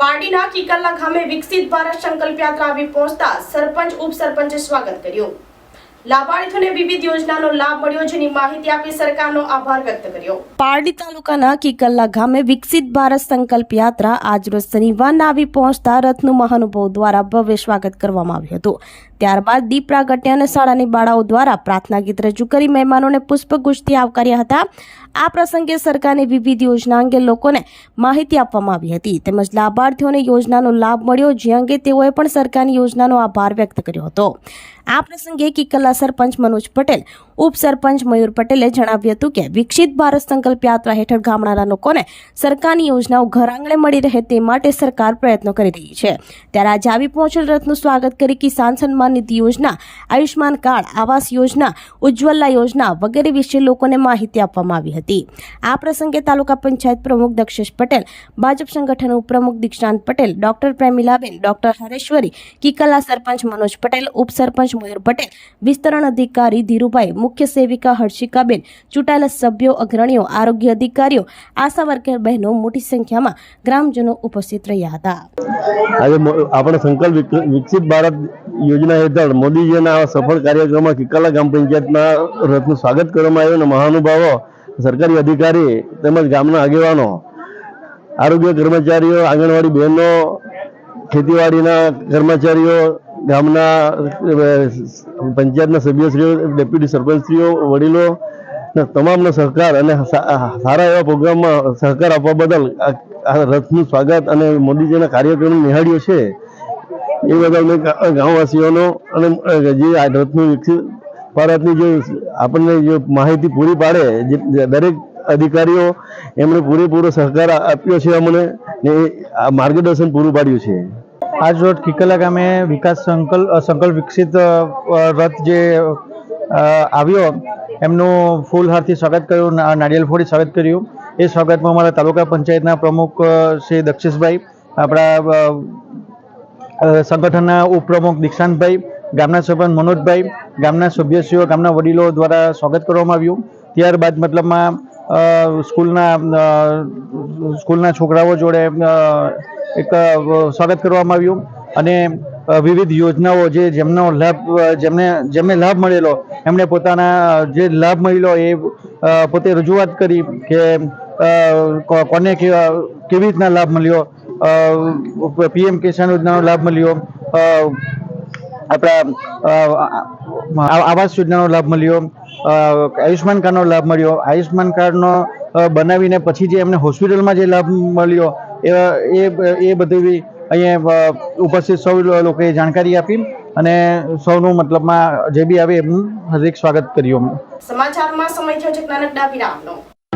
પારડીના કિકલ્લા ગામે વિકસિત ભારત સંકલ્પ યાત્રા આવી પહોંચતા સરપંચ, ઉપસરપંચે સ્વાગત કર્યું. લાભાર્થીઓને વિવિધ યોજનાનો લાભ મળ્યો, જેની માહિતી આપી સરકારનો આભાર વ્યક્ત કર્યો. પારડી તાલુકાના કિકલ્લા ગામે વિકસિત ભારત સંકલ્પ યાત્રા આજરોજ શનિવારના આવી પહોંચતા રથનું મહાનુભાવ દ્વારા ભવ્ય સ્વાગત કરવામાં આવ્યું હતું. ત્યારબાદ દીપ પ્રાગટ્ય અને શાળાની બાળાઓ દ્વારા પ્રાર્થના ગીત રજૂ કરી મહેમાનોને પુષ્પગુચ્છથી આવકાર્યા હતા. આ પ્રસંગે સરકારની વિવિધ યોજના અંગે લોકોને માહિતી આપવામાં આવી હતી. તેમજ લાભાર્થીઓને યોજનાનો લાભ મળ્યો, જે અંગે તેઓએ પણ સરકારની યોજનાનો આભાર વ્યક્ત કર્યો હતો. આ પ્રસંગે કિકલા સરપંચ મનોજ પટેલ ઉપસરપંચ મયુર પટેલે જણાવ્યું હતું કે વિકસિત ભારત સંકલ્પ યાત્રા હેઠળ ગામડાના લોકોને સરકારની યોજનાઓ ઘર આંગણે મળી રહે તે માટે સરકાર પ્રયત્નો કરી રહી છે. ત્યારે આજે આવી પહોંચેલ રથનું સ્વાગત કરી કિસાન સન્માન નિધિ યોજના આયુષ્માન કાર્ડ, આવાસ યોજના, ઉજ્જવલા યોજના વગેરે વિશે લોકોને માહિતી આપવામાં આવી હતી. આ પ્રસંગે તાલુકા પંચાયત પ્રમુખ દક્ષેશ પટેલ, ભાજપ સંગઠન ઉપપ્રમુખ દીક્ષાંત પટેલ, ડોક્ટર પ્રેમિલાબેન, ડોક્ટર હરેશ્વરી કિકલા સરપંચ મનોજ પટેલ, ઉપસરપંચ મયુર પટેલ, વિસ્તરણ અધિકારી ધીરુભાઈ મુખ્ય સેવિકા હર્ષિકાબેન, ચૂંટાયેલા સભ્યો, અગ્રણીઓ, આરોગ્ય અધિકારીઓ, આશા વર્કર બહેનો મોટી સંખ્યામાં ગ્રામજનો ઉપસ્થિત રહ્યા હતા. આજે આપણે સંકલ્પ વિકસિત ભારત યોજના હેઠળ મોદીજીના સફળ કાર્યક્રમમાં કિકાલા ગ્રામ પંચાયતના રથનું સ્વાગત કરવામાં આવ્યું અને મહાનુભાવો, સરકારી અધિકારી તેમજ ગામના આગેવાનો, આરોગ્ય કર્મચારીઓ, આંગણવાડી બહેનો, ખેતીવાડીના કર્મચારીઓ ગામના પંચાયતના સભ્યશ્રીઓ, ડેપ્યુટી સરપંચશ્રીઓ, વડીલો તમામનો સહકાર અને સારા એવા પ્રોગ્રામમાં સહકાર આપવા બદલ આ રથનું સ્વાગત અને મોદીજીના કાર્યક્રમ નિહાળ્યો છે. એ બદલ મેં ગામવાસીઓનો અને જે આ રથનું વિકસિત ભારતની જે આપણને જે માહિતી પૂરી પાડે, જે દરેક અધિકારીઓ એમણે પૂરેપૂરો સહકાર આપ્યો છે અમને ને આ માર્ગદર્શન પૂરું પાડ્યું છે. આજ રોજ કિકલા ગામે વિકાસ સંકલ્પ સંકલ્પ વિકસિત રથ જે આવ્યો, એમનું ફૂલ હારથી સ્વાગત કર્યું નાળિયેર ફોડી સ્વાગત કર્યું. એ સ્વાગતમાં અમારા તાલુકા પંચાયતના પ્રમુખ શ્રી દક્ષિષભાઈ આપણા સંગઠનના ઉપપ્રમુખ દીક્ષાંતભાઈ, ગામના સરપંચ મનોજભાઈ, ગામના સભ્યશ્રીઓ, ગામના વડીલો દ્વારા સ્વાગત કરવામાં આવ્યું. ત્યારબાદ મતલબમાં સ્કૂલના સ્કૂલના છોકરાઓ જોડે એક સ્વાગત કરવામાં આવ્યું અને વિવિધ યોજનાઓ જે જેમનો લાભ જેમને જેમને લાભ મળેલો, એમણે પોતાના જે લાભ મળેલો એ પોતે રજૂઆત કરી કે કોને કેવા રીતના લાભ મળ્યો પીએમ કિસાન યોજનાનો લાભ મળ્યો આપણા આવાસ યોજનાનો લાભ મળ્યો આયુષ્માન કાર્ડનો લાભ મળ્યો આયુષ્માન કાર્ડનો બનાવીને પછી જે એમને હોસ્પિટલમાં જે લાભ મળ્યો એ એ બધી અહીંયા ઉપસ્થિત સૌ લોકોએ જાણકારી આપી અને સૌનું મતલબમાં જે બી આવે એમનું હાર્દિક સ્વાગત કર્યું સમાચારમાં સમય થયો છે, નાનકડા વિરામનો.